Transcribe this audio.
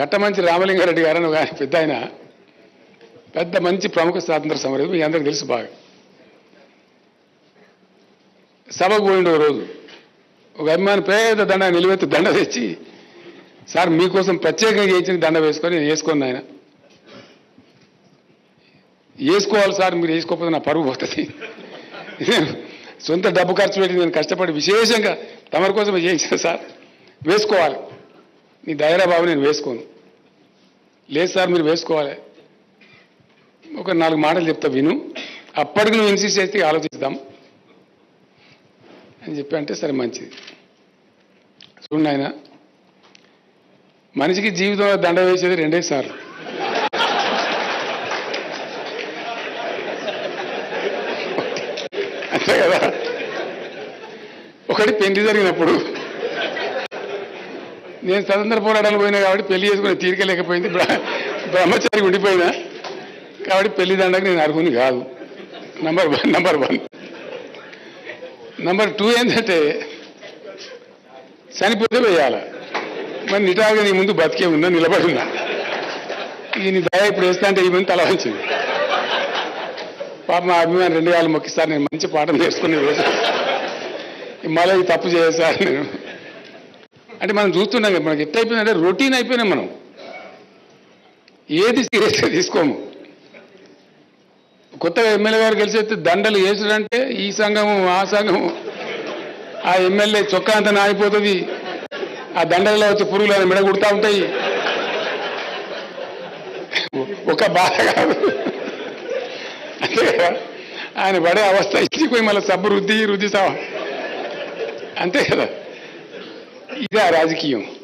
కట్టమంచి రామలింగారెడ్డి గారు అని ఒక ఆయన పెద్ద ఆయన పెద్ద మంచి ప్రముఖ స్వాతంత్ర సమరం మీ అందరికి తెలుసు బాగా. సభకు పోయిండు రోజు. ఒక అభిమాని పేద దండ నిలువెత్తి దండ తెచ్చి సార్ మీకోసం ప్రత్యేకంగా చేయించిన దండ వేసుకొని నేను వేసుకున్నాను ఆయన వేసుకోవాలి సార్ మీరు వేసుకోకపోతే నా పరువు పోతుంది. సొంత డబ్బు ఖర్చు పెట్టి నేను కష్టపడి విశేషంగా తమరి కోసం చేయించిన సార్. వేసుకోవాలి. నీ దయరా బాబు నేను వేసుకోను. లేదు సార్ మీరు వేసుకోవాలి. ఒక నాలుగు మాటలు చెప్తా విను. అప్పటికి నువ్వు ఇన్సిస్ట్ చేస్తే ఆలోచిద్దాం. అని చెప్పి అంటే సరే మంచిది. చూడండి ఆయన మనిషికి జీవితంలో దండ వేసేది రెండే సార్లు. అంతే కదా? ఒకటి పెళ్ళి జరిగినప్పుడు నేను స్వతంత్ర పోరాటాలు పోయినా కాబట్టి పెళ్ళి చేసుకునే తీరిక లేకపోయింది. బ్రహ్మచారి ఉండిపోయినా కాబట్టి పెళ్ళి దండకు నేను అర్హుని కాదు. Number one number one number two ఏంటంటే చనిపోతే వేయాల. మరి నిటాగా నీ ముందు బతికే ఉందా నిలబడి ఉన్నా. ఈ నీ దయ ఇప్పుడు వేస్తా అంటే ఈ ముందు తల వచ్చింది పాప మా అభిమాని రెండు వేల మొక్కిస్తారు. నేను మంచి పాఠం నేర్చుకునే రోజు. మళ్ళీ తప్పు చేయదు సార్ నేను. అంటే మనం చూస్తున్నాం కదా మనకి ఎట్టయిపోయిందంటే రొటీన్ అయిపోయినాం మనం. ఏది సీరియస్గా తీసుకోము. కొత్తగా ఎమ్మెల్యే గారు గెలిచేస్తే దండలు వేసుడంటే ఈ సంఘము ఆ సంఘము ఆ ఎమ్మెల్యే చొక్కా అంతా నాగిపోతుంది ఆ దండలలో వచ్చే పురుగులు అని మెడ ఉంటాయి. ఒక బాధ కాదు. అంతే కదా? ఆయన పడే అవస్థ ఇచ్చిపోయి మళ్ళీ సబ్బు రుద్ది రుద్ది అంతే కదా? idara aziki